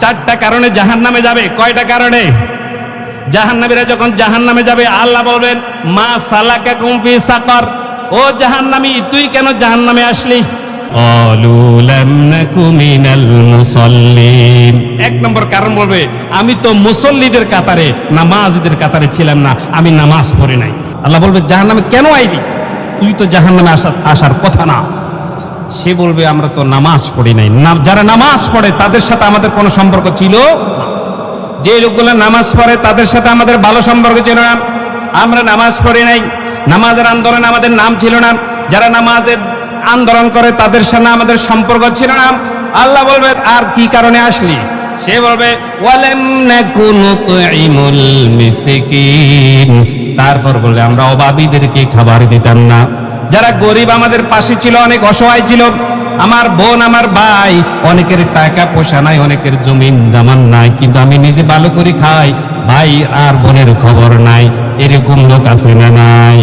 চারটা কারণে জাহান নামে যাবে। কয়টা কারণে? জাহান্নামীরা যখন জাহান নামে যাবে আল্লাহ বলবেন মা সালাকা কুম্পি সাকর। ও জাহান্নামী তুই কেন জাহান নামে আসলি এক নম্বর কারণ বলবে আমি তো মুসল্লিদের কাতারে নামাজদের কাতারে ছিলাম না আমি নামাজ পড়ে নাই। আল্লাহ বলবে জাহান নামে কেন আইলি? তুই তো জাহান নামে আসার কথা না। সে বলবে, আমরা তো নামাজ পড়ি নাই। যারা নামাজ পড়ে, তাদের সাথে আমাদের কোনো সম্পর্ক ছিল যে লোকগুলো নামাজ পড়ে, তাদের সাথে আমাদের ভালো সম্পর্ক ছিল না। আমরা নামাজ পড়ি নাই। নামাজের আন্দোলন আমাদের নাম ছিল না। যারা নামাজের আন্দোলন করে, তাদের সাথে আমাদের সম্পর্ক ছিল না। আল্লাহ বলবে, আর কি কারণে আসলি? সে বলবে তারপর বললে, আমরা অভাবীদেরকে খাবার দিতাম না। যারা গরিব, আমাদের পাশে ছিল, অনেক অসহায় ছিল। আমার বোন, আমার ভাই, অনেকের টাকা পয়সা নাই, অনেকের জমিন জামান নাই, কিন্তু আমি নিজে ভালো করে খাই। ভাই আর বোনের খবর নাই, এরকম লোক আছে না নাই।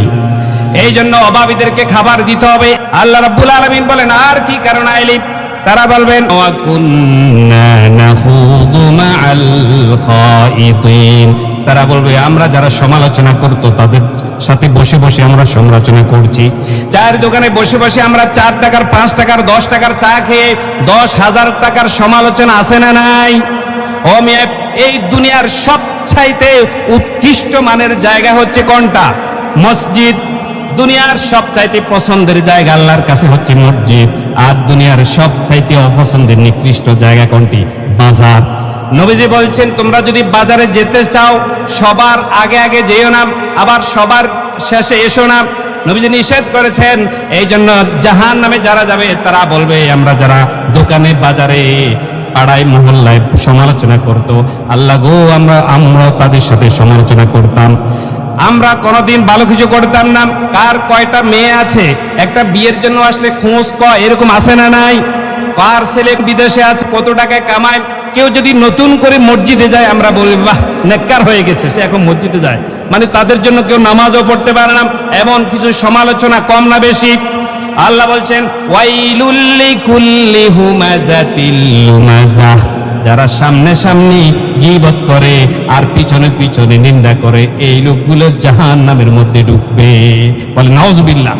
এই জন্য অভাবীদেরকে খাবার দিতে হবে। আল্লাহ রাব্বুল আলামিন বলেন, আর কি কারণ আইলি? তারা বলবেন, ওয়া কুন্না নাখুদু মাআল খাইতিন তারা বলবে, আমরা যারা সমালোচনা করতো, তাদের সাথে বসে বসে আমরা সমালোচনা করছি। চায়ের দোকানে বসে বসে আমরা চার টাকার, পাঁচ টাকার, দশ টাকার চা খেয়ে দশ হাজার টাকার সমালোচনা আছে না নাই? ও মিয়া, এই দুনিয়ার সবচাইতে উৎকৃষ্ট মানের জায়গা হচ্ছে কোনটা? মসজিদ। দুনিয়ার সবচাইতে পছন্দের জায়গা আল্লাহর কাছে হচ্ছে মসজিদ। আর দুনিয়ার সবচাইতে অপছন্দের নিকৃষ্ট জায়গা কোনটি? বাজার। নবীজি বলছেন, তোমরা যদি বাজারে যেতে চাও, সবার আগে আগে যেও না, আবার সবার শেষে এসো না। নবীজি নিষেধ করেছেন এই জন্য জাহান নামে যারা যাবে, তারা বলবে, আমরা যারা দোকানে, বাজারে, পাড়ায়, মহল্লায় সমালোচনা করত, আল্লাহ গো, আমরা আমরা তাদের সাথে সমালোচনা করতাম। আমরা কোনোদিন ভালো কিছু করতাম না। কার কয়টা মেয়ে আছে? একটা বিয়ের জন্য আসলে খোঁজ ক এরকম আছে না নাই? কার ছেলে বিদেশে আছে, কত টাকায় কামায়? কেউ যদি নতুন করে মসজিদে যায়, আমরা বলি বাহ, নেককার হয়ে গেছে। সে এখন মসজিদে যায়। মানে তাদের জন্য কেউ নামাজও পড়তে পারে না, এমন কিছু সমালোচনা কম না বেশি। আল্লাহ বলছেন যারা সামনে সামনে গিবত করে আর পিছনে পিছনে নিন্দা করে, এই লোকগুলো জাহান নামের মধ্যে ঢুকবে। বলে নওয়াজবিল্লাহ